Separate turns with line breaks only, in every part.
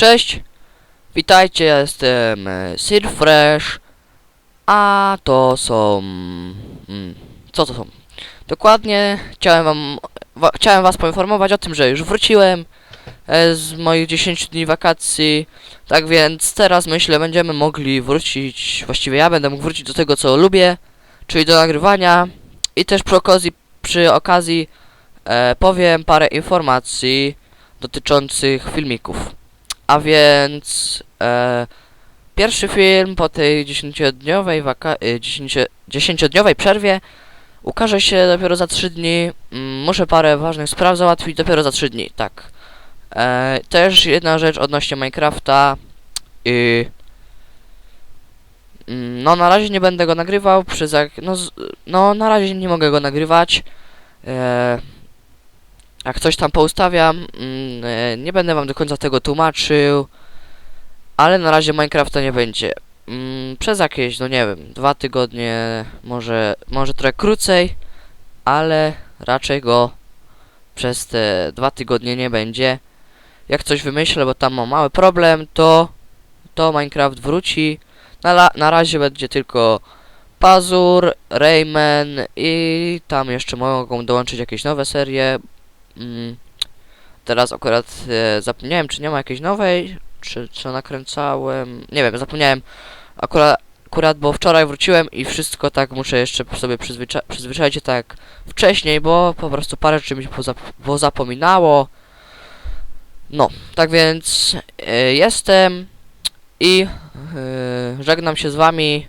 Cześć, witajcie, ja jestem e, Sir Fresh, a to są... Mm, co to są? Dokładnie chciałem wam... Wa chciałem was poinformować o tym, że już wróciłem e, z moich 10 dni wakacji, tak więc teraz myślę będziemy mogli wrócić, właściwie ja będę mógł wrócić do tego co lubię, czyli do nagrywania i też przy okazji, przy okazji e, powiem parę informacji dotyczących filmików. A więc e, pierwszy film po tej 10-dniowej waka- e, 10 10-dniowej przerwie ukaże się dopiero za 3 dni. Mm, muszę parę ważnych spraw załatwić dopiero za 3 dni, tak. E, też jedna rzecz odnośnie Minecrafta. I mm, no na razie nie będę go nagrywał no, no na razie nie mogę go nagrywać. E, jak coś tam poustawiam, mm, e, nie będę wam do końca tego tłumaczył, ale na razie Minecrafta nie będzie. Mm, przez jakieś, no nie wiem, dwa tygodnie, może, może trochę krócej, ale raczej go przez te dwa tygodnie nie będzie. Jak coś wymyślę, bo tam mam mały problem, to, to Minecraft wróci. Na, na razie będzie tylko Pazur, Rayman i tam jeszcze mogą dołączyć jakieś nowe serie, Mm, teraz akurat e, zapomniałem, czy nie ma jakiejś nowej, czy co nakręcałem. Nie wiem, zapomniałem. Akurat, akurat bo wczoraj wróciłem i wszystko tak muszę jeszcze sobie przyzwycza przyzwyczaić się tak wcześniej, bo po prostu parę rzeczy mi się pozap pozapominało. No, tak więc e, jestem i e, żegnam się z wami.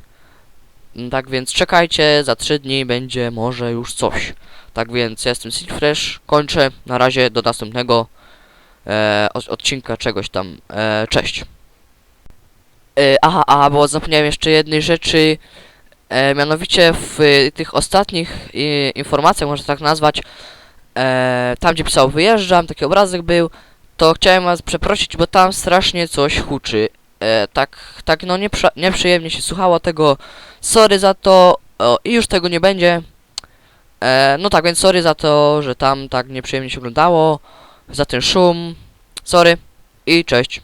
Tak więc czekajcie, za 3 dni będzie może już coś. Tak więc ja jestem Silfresh, kończę, na razie do następnego e, od- odcinka czegoś tam, e, cześć. E, aha, aha, bo zapomniałem jeszcze jednej rzeczy, e, mianowicie w e, tych ostatnich e, informacjach, można tak nazwać, e, tam gdzie pisał wyjeżdżam, taki obrazek był, to chciałem was przeprosić, bo tam strasznie coś huczy. E, tak, tak no nieprzy- nieprzyjemnie się słuchało tego, sorry za to o, i już tego nie będzie. E, no tak, więc sorry za to, że tam tak nieprzyjemnie się oglądało, za ten szum. Sorry i cześć.